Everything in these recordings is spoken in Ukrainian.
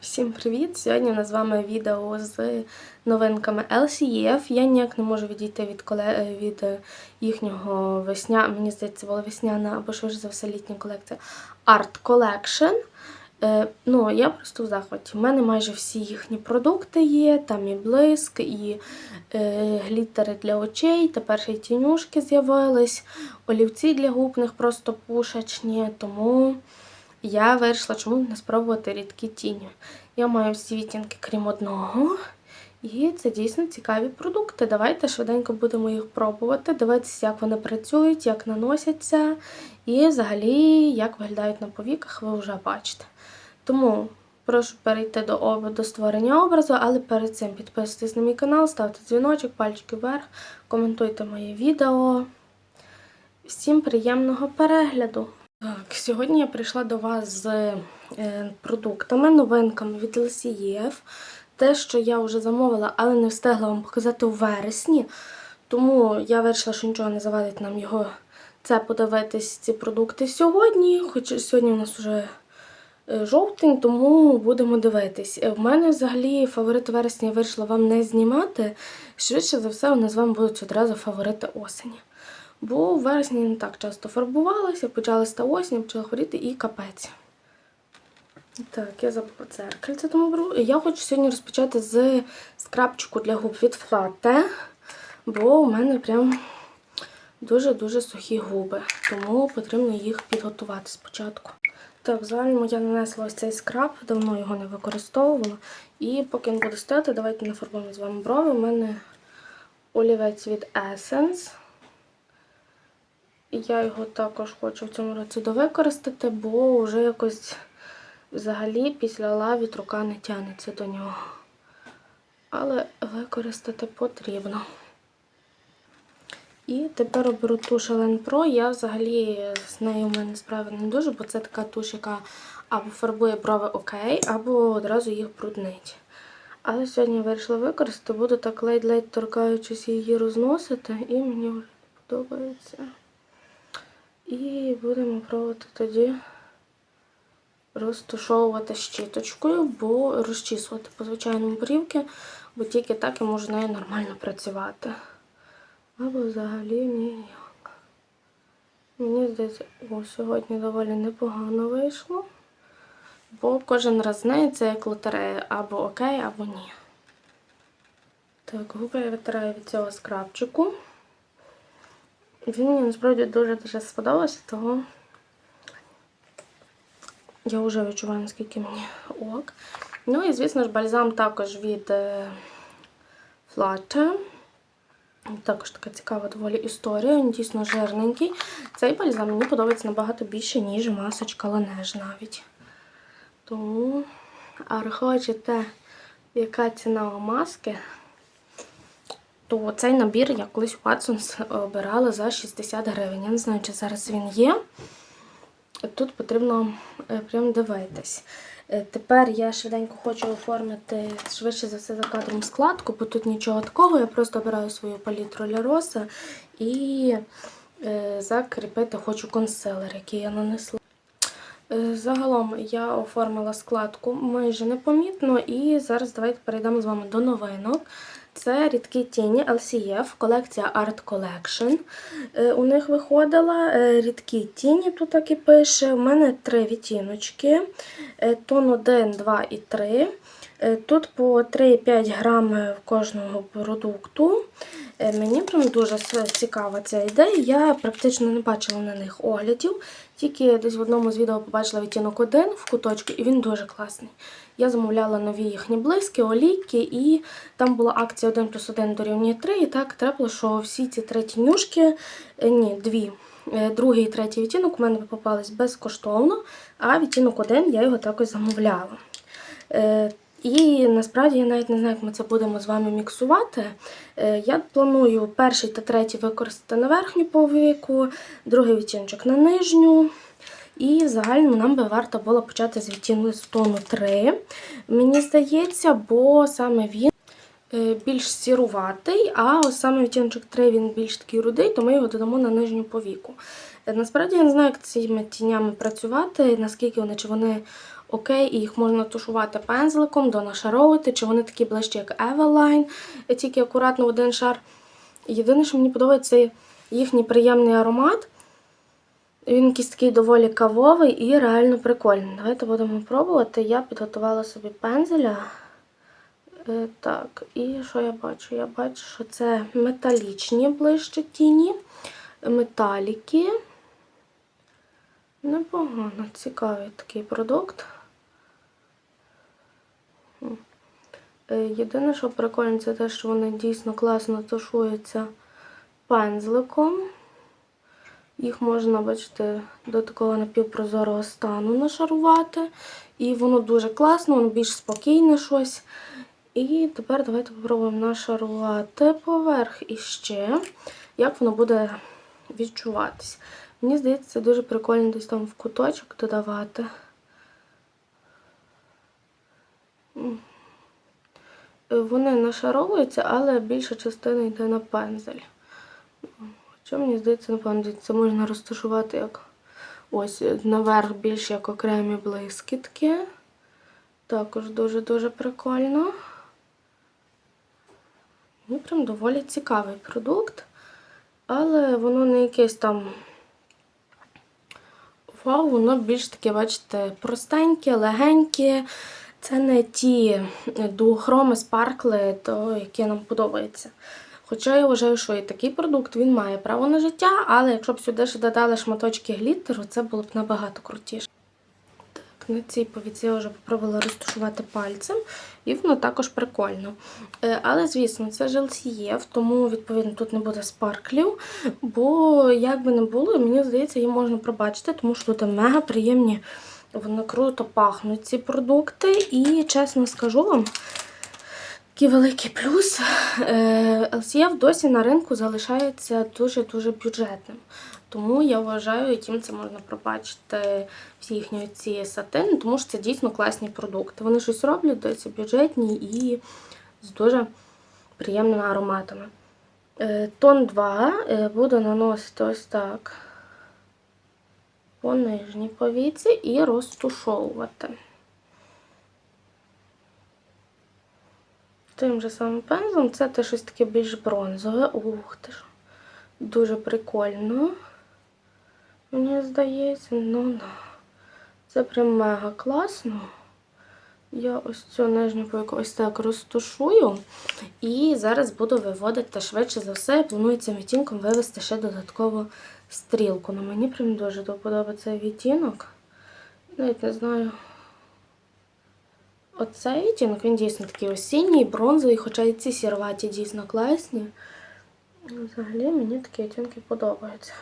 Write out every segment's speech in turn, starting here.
Всім привіт! Сьогодні у нас з вами відео з новинками LCF. Я ніяк не можу відійти від коле... від е, їхнього весня. Мені здається, була весняна або швидше за все літня колекція Art Collection. Е, ну, я просто в захваті. У мене майже всі їхні продукти є. Там і блиск, і е, глітери для очей. Тепер ще й тінюшки з'явились, олівці для губних просто пушечні. Тому я вирішила, чому не спробувати рідкі тіні. Я маю всі відтінки, крім одного. І це дійсно цікаві продукти. Давайте швиденько будемо їх пробувати, дивитися, як вони працюють, як наносяться, і взагалі, як виглядають на повіках, ви вже бачите. Тому прошу перейти до, об... до створення образу, але перед цим підписуйтесь на мій канал, ставте дзвіночок, пальчики вверх, коментуйте моє відео. Всім приємного перегляду! Так, сьогодні я прийшла до вас з е, продуктами, новинками від LCF. Те, що я вже замовила, але не встигла вам показати у вересні. Тому я вирішила, що нічого не завадить нам його це подивитись, ці продукти сьогодні. Хоч сьогодні у нас вже е, жовтень, тому будемо дивитись. Е, В мене взагалі фаворити вересня я вирішила вам не знімати. Швидше за все, у нас з вами будуть одразу фаворити осені. Бо в вересні не так часто фарбувалася, почалася та осінь, почала хворіти і капець. Так, я забула дзеркальце, тому беру. Я хочу сьогодні розпочати з скрабчику для губ від Flatte, бо у мене прям дуже-дуже сухі губи, тому потрібно їх підготувати спочатку. Так, в загальному я нанесла ось цей скраб, давно його не використовувала. І поки він буде стояти, давайте нафарбуємо з вами брови. У мене олівець від Essence. Я його також хочу в цьому році довикористати, бо вже якось взагалі після лавіт рука не тягнеться до нього. Але використати потрібно. І тепер оберу туш Елен Pro. Я взагалі з нею в мене справи не дуже, бо це така туш, яка або фарбує брови окей, або одразу їх бруднить. Але сьогодні я вирішила використати, буду так ледь-ледь торкаючись її розносити, і мені подобається. І будемо пробувати тоді розтушовувати щіточкою, бо розчісувати по звичайному брівки, бо тільки так я можу нею нормально працювати. Або взагалі ніяк. Мені здається, о, сьогодні доволі непогано вийшло. Бо кожен раз з нею це як лотерея або окей, або ні. Так, губи я витираю від цього скрабчику. Він мені насправді дуже-дуже сподобався, того я вже відчуваю, наскільки мені ок. Ну і, звісно ж, бальзам також від Flutter. Також така цікава доволі історія, він дійсно жирненький. Цей бальзам мені подобається набагато більше, ніж масочка Ланеж навіть. Тому, а хочете, яка ціна у маски? То цей набір я колись у Watsons обирала за 60 гривень. Я не знаю, чи зараз він є. Тут потрібно е, прям дивитись. Е, Тепер я швиденько хочу оформити швидше за все за кадром складку, бо тут нічого такого. Я просто обираю свою палітру для роса і е, закріпити хочу консилер, який я нанесла. Загалом я оформила складку майже непомітно, і зараз давайте перейдемо з вами до новинок. Це рідкі тіні LCF, колекція Art Collection. У них виходила рідкі тіні, тут так і пише. У мене три відтіночки, тон 1, 2 і 3. Тут по 3,5 грами в кожного продукту. Мені прям дуже цікава ця ідея. Я практично не бачила на них оглядів, тільки десь в одному з відео побачила відтінок 1 в куточку, і він дуже класний. Я замовляла нові їхні блиски, олійки, і там була акція 1 плюс 1 дорівнює 3. І так трапило, що всі ці три тінюшки, ні, дві, другий і третій відтінок у мене попались безкоштовно, а відтінок 1 я його також замовляла. І насправді я навіть не знаю, як ми це будемо з вами міксувати. Я планую перший та третій використати на верхню повіку, другий відтіночок на нижню. І в загальному нам би варто було почати з відтінку з тону 3. Мені здається, бо саме він більш сіруватий, а ось саме відтіночок 3 він більш такий рудий, то ми його додамо на нижню повіку. Насправді я не знаю, як цими тінями працювати, наскільки вони, чи вони окей, і їх можна тушувати пензликом, донашаровувати, чи вони такі ближчі, як Eveline, тільки акуратно один шар. Єдине, що мені подобається, їхній приємний аромат. Він якийсь такий доволі кавовий і реально прикольний. Давайте будемо пробувати. Я підготувала собі пензеля. Е, Так, і що я бачу? Я бачу, що це металічні ближче тіні, металіки. Непогано, цікавий такий продукт. М. Е, Єдине, що прикольно, це те, що вони дійсно класно тушуються пензликом. Їх можна, бачите, до такого напівпрозорого стану нашарувати. І воно дуже класно, воно більш спокійне щось. І тепер давайте спробуємо нашарувати поверх іще, як воно буде відчуватись. Мені здається, дуже прикольно десь там в куточок додавати. Вони нашаровуються, але більша частина йде на пензель. Хоча мені здається, напевно, це можна розташувати як ось наверх більш як окремі блискітки. Також дуже-дуже прикольно. Ну, прям доволі цікавий продукт, але воно не якесь там вау, воно більш таке, бачите, простеньке, легеньке. Це не ті дуохроми, спаркли, то, які нам подобаються. Хоча я вважаю, що і такий продукт він має право на життя, але якщо б сюди ще додали шматочки гліттеру, це було б набагато крутіше. Так, на цій повіці я вже спробувала розташувати пальцем, і воно також прикольно. Е, Але, звісно, це ЖЛСЄФ, тому, відповідно, тут не буде спарклів, бо як би не було, мені здається, її можна пробачити, тому що тут мега приємні, вони круто пахнуть ці продукти. І чесно скажу вам, такий великий плюс. е, LCF досі на ринку залишається дуже-дуже бюджетним. Тому я вважаю, яким це можна пробачити всі їхні ці сатини, тому що це дійсно класні продукти. Вони щось роблять досі бюджетні і з дуже приємними ароматами. Е, Тон 2 е, буду наносити ось так по нижній повіці і розтушовувати. Тим же самим пензлем це те щось таке більш бронзове. Ух ти ж. Дуже прикольно. Мені здається, ну-ну. Це прям мега класно. Я ось цю нижню повіку ось так розтушую. І зараз буду виводити швидше за все. Планую цим відтінком вивести ще додатково стрілку. Ну, мені прям дуже подобається відтінок. Навіть не знаю. Оцей відтінок, він дійсно такий осінній, бронзовий, хоча і ці сірваті дійсно класні. Взагалі мені такі відтінки подобаються.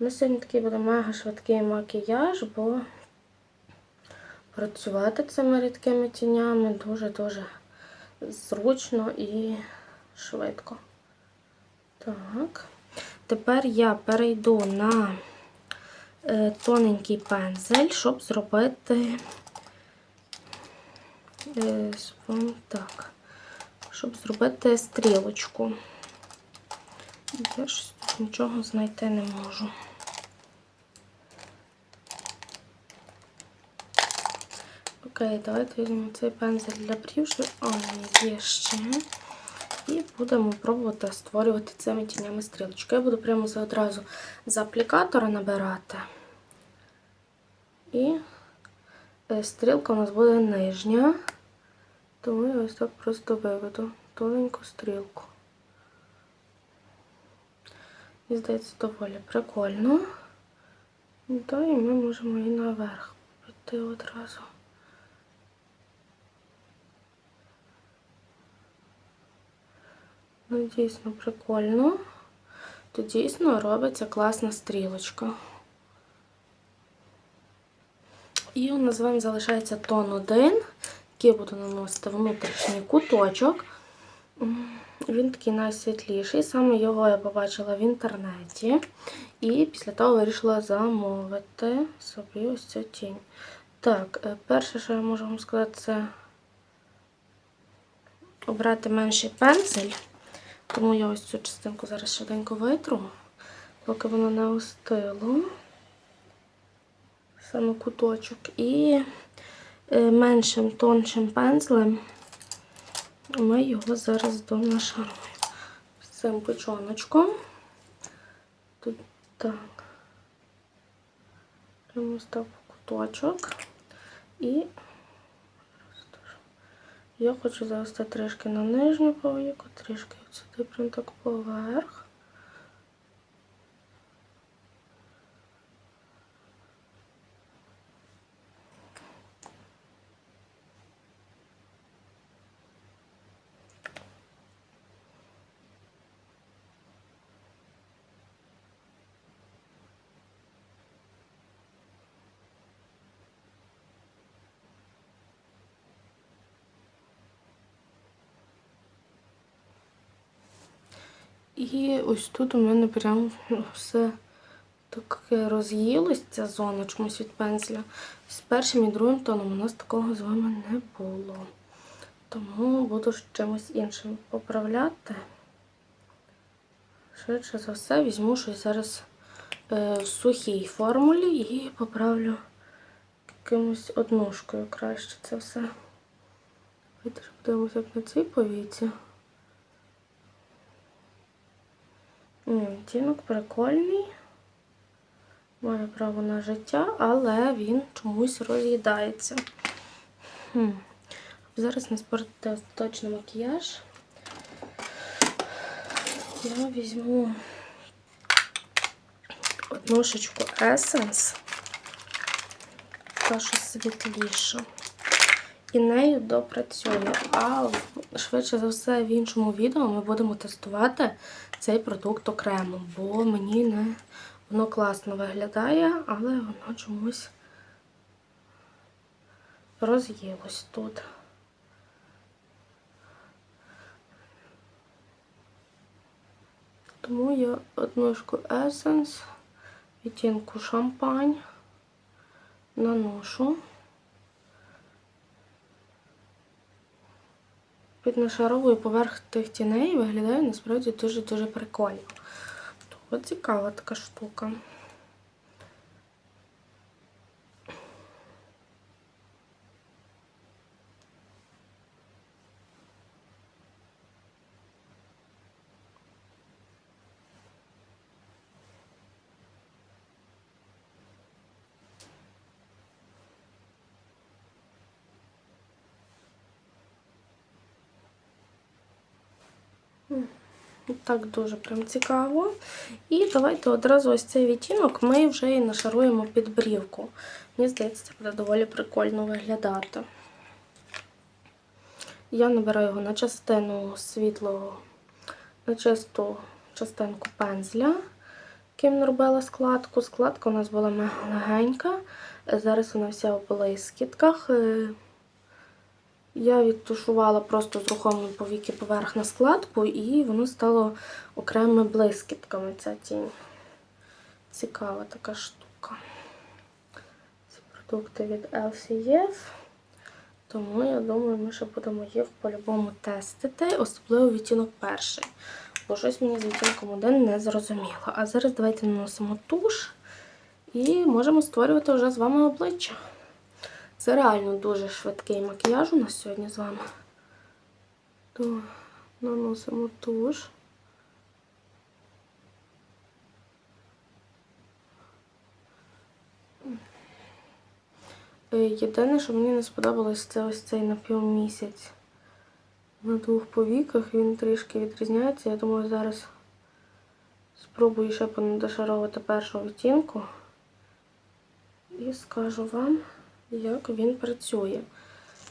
У нас сьогодні такий буде мега швидкий макіяж, бо працювати цими рідкими тінями дуже-дуже зручно і швидко. Так. Тепер я перейду на е, тоненький пензель, щоб зробити е, так, щоб зробити стрілочку. Я тут нічого знайти не можу. Окей, давайте візьмемо цей пензель для брів. що- О, є ще. І будемо пробувати створювати цими тінями стрілочки. Я буду прямо одразу з аплікатора набирати. І е, стрілка у нас буде нижня. Тому я ось так просто виведу тоненьку стрілку. Мені здається, доволі прикольно. Та і ми можемо і наверх піти одразу. Ну, дійсно прикольно. Тут дійсно робиться класна стрілочка. І у нас з вами залишається тон 1, який я буду наносити внутрішній куточок. Він такий найсвітліший. Саме його я побачила в інтернеті. І після того вирішила замовити собі ось цю тінь. Так, е, перше, що я можу вам сказати, це обрати менший пензель. Тому я ось цю частинку зараз швиденько витру, поки воно не остило. Саме куточок. І е, меншим тоншим пензлем. Ми його зараз донашаруємо цим печоночком. Тут так. Прямо став куточок. І я хочу завести трішки на нижню повіку, трішки сюди прям так поверх. І ось тут у мене прям все таке роз'їлось, ця зона чомусь від пензля. З першим і другим тоном у нас такого з вами не було. Тому буду з чимось іншим поправляти. Швидше за все, візьму щось зараз е, в сухій формулі і поправлю якимось однушкою краще це все. Давайте ж подивимося, як на цій повіці. Ні, Відтінок прикольний. Має право на життя, але він чомусь роз'їдається. Зараз не спортити точно макіяж. Я візьму однушечку Essence, та що світліша. І нею допрацюю. А швидше за все в іншому відео ми будемо тестувати цей продукт окремо, бо мені не воно класно виглядає, але воно чомусь роз'їлось тут. Тому я однушку Essence, відтінку шампань наношу. Піднашаровую поверх тих тіней виглядає насправді дуже-дуже прикольно. То цікава така штука. Так дуже прям цікаво. І давайте одразу ось цей відтінок ми вже і нашаруємо під брівку. Мені здається, це буде доволі прикольно виглядати. Я набираю його на частину світлого, на чисту частинку пензля, яким не робила складку. Складка у нас була легенька. Зараз вона вся в блискітках. Я відтушувала просто з рухомої повіки поверх на складку, і воно стало окремими блискітками ця тінь. Цікава така штука. Ці продукти від LCF. Тому я думаю, ми ще будемо їх по-любому тестити, особливо відтінок перший. Бо щось мені з відтінком один не зрозуміло. А зараз давайте наносимо туш і можемо створювати вже з вами обличчя. Це реально дуже швидкий макіяж у нас сьогодні з вами. То наносимо туш. Е, Єдине, що мені не сподобалось, це ось цей напівмісяць на двох повіках. Він трішки відрізняється. Я думаю, зараз спробую ще понадошаровувати першу відтінку і скажу вам як він працює.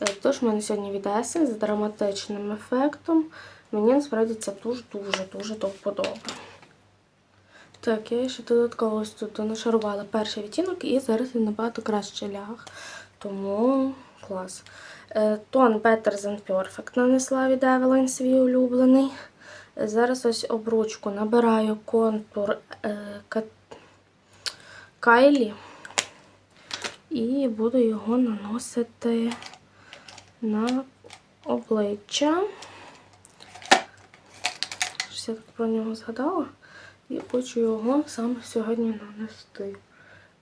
Е, тож, в мене сьогодні від Essence з драматичним ефектом. Мені насправді це дуже-дуже-дуже до вподоби. Так, я ще додатково ось тут нашарувала перший відтінок і зараз він набагато краще ляг. Тому клас. Е, тон Better Than Perfect нанесла від Evelyn свій улюблений. Е, зараз ось обручку набираю контур Кайлі і буду його наносити на обличчя. Щось я так про нього згадала. І хочу його саме сьогодні нанести.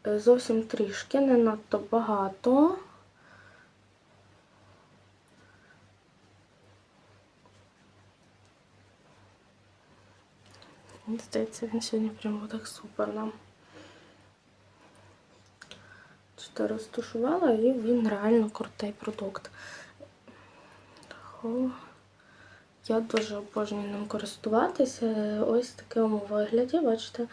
Е, зовсім трішки, не надто багато. Здається, він сьогодні прямо так супер нам. Чи розташувала, і він реально крутий продукт. Я дуже обожнюю ним користуватися. Ось в такому вигляді, бачите.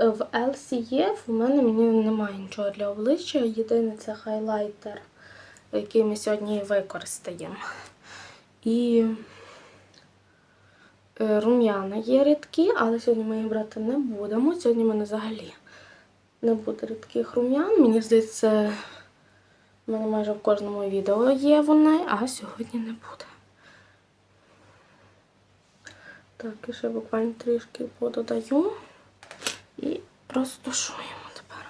Е, В LCF у мене мені немає нічого для обличчя. Єдине це хайлайтер, який ми сьогодні використаємо. І е, рум'яна є рідкі, але сьогодні ми їх брати не будемо. Сьогодні в мене взагалі не буде рідких рум'ян. Мені здається, в мене майже в кожному відео є вони, а сьогодні не буде. Так, і ще буквально трішки пододаю і розташуємо тепер.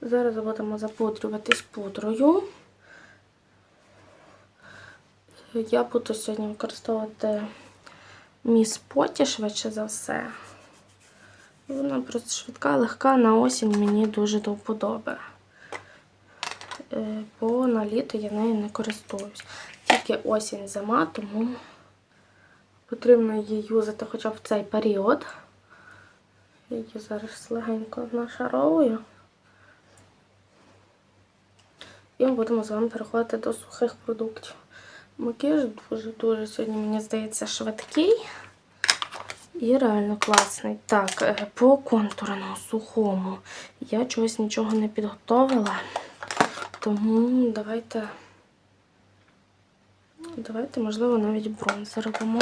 Зараз будемо запудрюватись пудрою. Я буду сьогодні використовувати міс поті швидше за все. Вона просто швидка, легка на осінь мені дуже до вподоби. Е, Бо на літо я нею не користуюсь. Тільки осінь зима, тому потрібно її юзати хоча б в цей період. Я її зараз легенько нашаровую. І ми будемо з вами переходити до сухих продуктів. Макіяж дуже-дуже сьогодні, мені здається, швидкий. І реально класний. Так, е, по контурному сухому я чогось нічого не підготовила. Тому давайте, давайте, можливо, навіть бронзер робимо.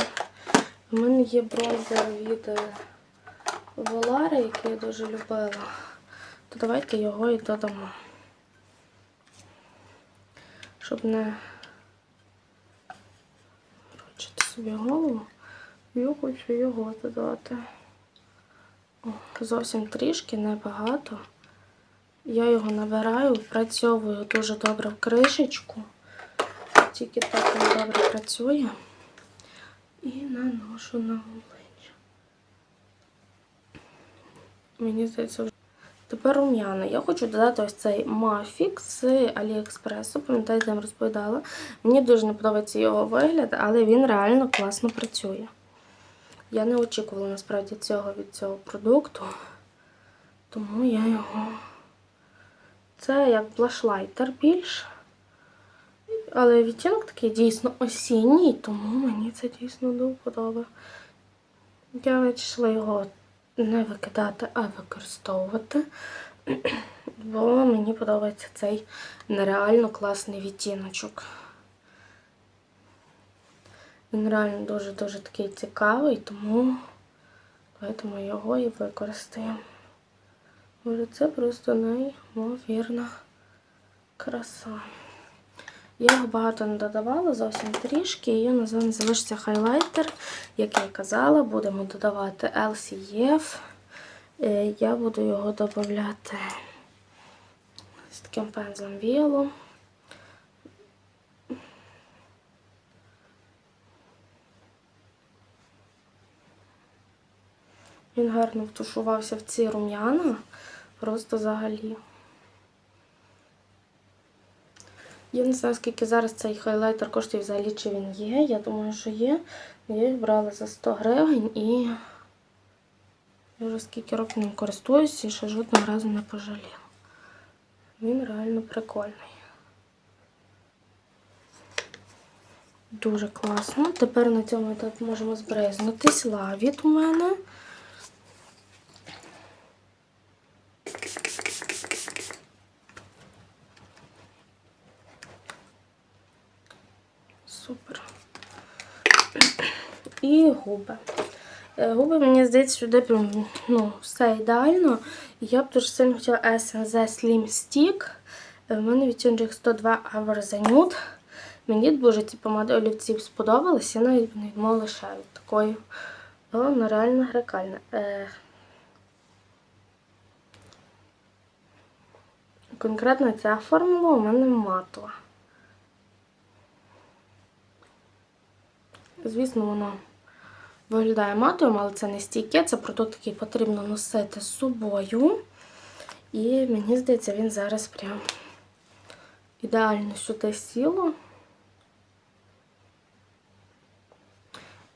У мене є бронзер від е, Волари, який я дуже любила. То давайте його і додамо. Щоб не ручити собі голову. Я хочу його додати. Зовсім трішки, небагато. Я його набираю, працьовую дуже добре в кришечку. Тільки так він добре працює. І наношу на обличчя. Мені здається, вже. Тепер рум'яна. Я хочу додати ось цей мафік з Аліекспресу. Пам'ятаєте, я вам розповідала. Мені дуже не подобається його вигляд, але він реально класно працює. Я не очікувала насправді цього від цього продукту, тому я його. Це як блашлайтер більш. Але відтінок такий дійсно осінній, тому мені це дійсно до вподоби. Я вирішила його не викидати, а використовувати. Бо мені подобається цей нереально класний відтіночок. Він реально дуже-дуже такий цікавий, тому давайте його і використаємо. Боже, це просто неймовірна краса. Я його багато не додавала, зовсім трішки. З вами залишиться хайлайтер. Як я і казала, будемо додавати LCF. Е, Я буду його додавати з таким пензлем віолом. Він гарно втушувався в ці рум'яна, просто взагалі. Я не знаю, скільки зараз цей хайлайтер коштує взагалі, чи він є. Я думаю, що є. Я їх брала за 100 гривень і я вже скільки років ним користуюся і ще жодного разу не пожаліла. Він реально прикольний. Дуже класно. Тепер на цьому етапі можемо збризнутись. Лавіт у мене. Супер. І губи. Е, Губи, мені здається, сюди прям ну, все ідеально. Я б дуже сильно хотіла Essence Slim Stick. Е, В мене відтінок 102 Hour the Nude. Мені дуже ці помади олівців сподобались. Я навіть не відмовила ще від такої. Вона реально грекальна. Е, Конкретно ця формула у мене матова. Звісно, воно виглядає матовим, але це не стійке, це продукт, який потрібно носити з собою. І мені здається, він зараз прям ідеально сюди сіло.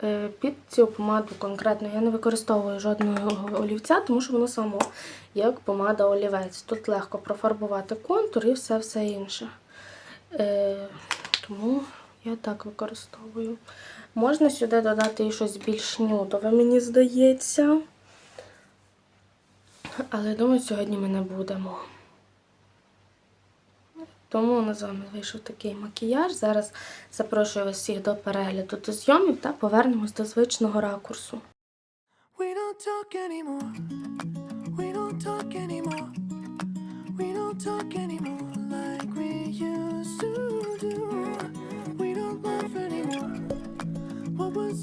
Е, Під цю помаду конкретно я не використовую жодного олівця, тому що воно само як помада олівець. Тут легко профарбувати контур і все все інше. Е, тому я так використовую. Можна сюди додати і щось більш нюдове, мені здається. Але думаю, сьогодні ми не будемо. Тому у нас з вами вийшов такий макіяж. Зараз запрошую вас всіх до перегляду до зйомів та повернемось до звичного ракурсу. We don't talk anymore. We don't talk anymore. We don't talk anymore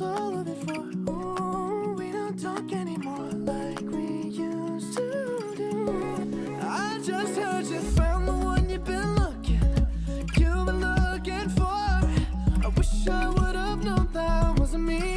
all of it for? Ooh, we don't talk anymore like we used to do. I just heard you found the one you've been looking. You've been looking for. I wish I would have known that wasn't me.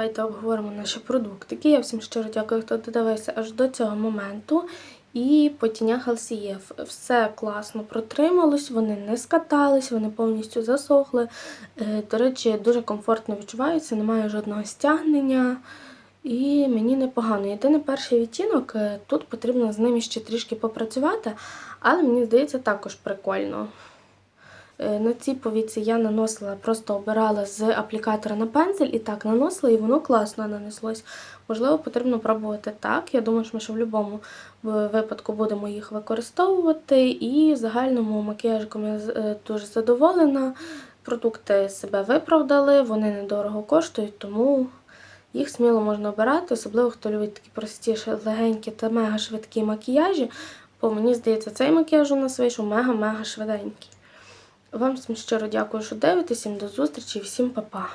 Давайте обговоримо наші продуктики. Я всім щиро дякую, хто додивився аж до цього моменту. І по тінях LCF все класно протрималось, вони не скатались, вони повністю засохли. Е, До речі, дуже комфортно відчуваються, немає жодного стягнення. І мені непогано. Єдине перший відтінок, е, тут потрібно з ними ще трішки попрацювати, але мені здається також прикольно. Е, На цій повіці я наносила, просто обирала з аплікатора на пензель і так наносила, і воно класно нанеслось. Можливо, потрібно пробувати так. Я думаю, що ми ще в будь-якому випадку будемо їх використовувати. І в загальному макіяжиком я е, дуже задоволена. Продукти себе виправдали, вони недорого коштують, тому їх сміло можна обирати, особливо хто любить такі простіші, легенькі та мега швидкі макіяжі. Бо мені здається, цей макіяж у нас вийшов мега-мега швиденький. Вам всім щиро дякую, що дивитесь. Всім до зустрічі всім па-па.